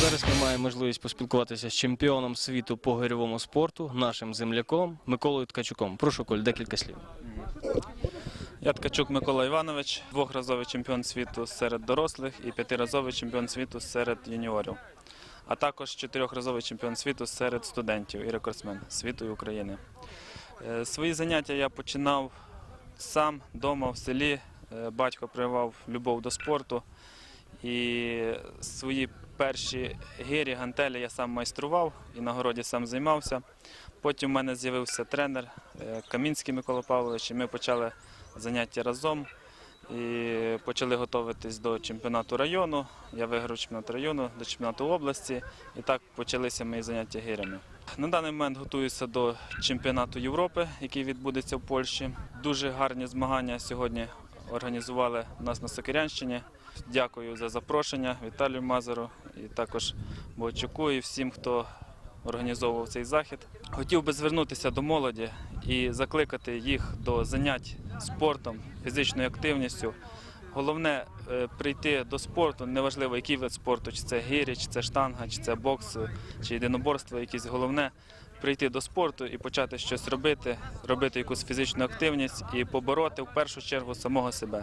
Зараз ми маємо можливість поспілкуватися з чемпіоном світу по гирьовому спорту, нашим земляком Миколою Ткачуком. Прошу, Коль, декілька слів. Я Ткачук Микола Іванович, двохразовий чемпіон світу серед дорослих і п'ятиразовий чемпіон світу серед юніорів, а також чотирьохразовий чемпіон світу серед студентів і рекордсмен світу і України. Е, Свої заняття я починав сам вдома в селі. Е, Батько прививав любов до спорту. І свої перші гирі, гантелі я сам майстрував і на городі сам займався. Потім в мене з'явився тренер е, Камінський Микола Павлович, і ми почали заняття разом і почали готуватись до чемпіонату району. Я виграв чемпіонат району, до чемпіонату області, і так почалися мої заняття гирями. На даний момент готуюся до чемпіонату Європи, який відбудеться в Польщі. Дуже гарні змагання сьогодні організували нас на Сокирянщині. Дякую за запрошення Віталію Мазару і також Бойчуку і всім, хто організовував цей захід. Хотів би звернутися до молоді і закликати їх до занять спортом, фізичною активністю. Головне е, прийти до спорту, неважливо, який вид спорту, чи це гирі, чи це штанга, чи це бокс, чи єдиноборство, якесь головне прийти до спорту і почати щось робити, робити якусь фізичну активність і побороти в першу чергу самого себе.